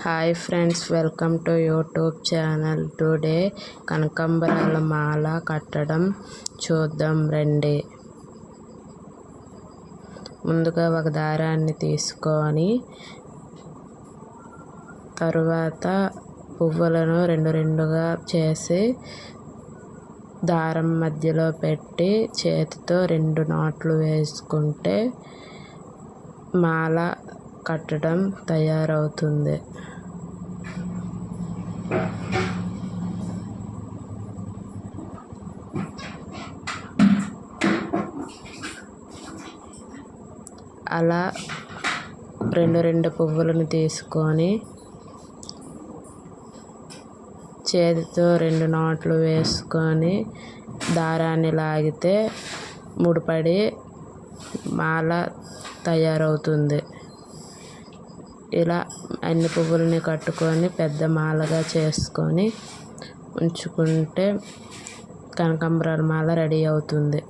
Hi friends welcome to YouTube channel. Today కనకాంబరాల మాల కట్టడం చూద్దాం రండి. ముందుగా ఒక దారాన్ని తీసుకొని తరువాత పువ్వులను రెండు రెండుగా చేసి దారం మధ్యలో పెట్టి చేతితో రెండు నాట్లు వేసుకుంటే మాల కట్టడం తయారవుతుంది. అలా రెండు రెండు పువ్వులను తీసుకొని చేతితో రెండు నాట్లు వేసుకొని దారాన్ని లాగితే ముడిపడి మాల తయారవుతుంది. ఇలా అన్ని పువ్వులని కట్టుకొని పెద్ద మాలగా చేసుకొని ఉంచుకుంటే కనకాంబరాల మాల రెడీ అవుతుంది.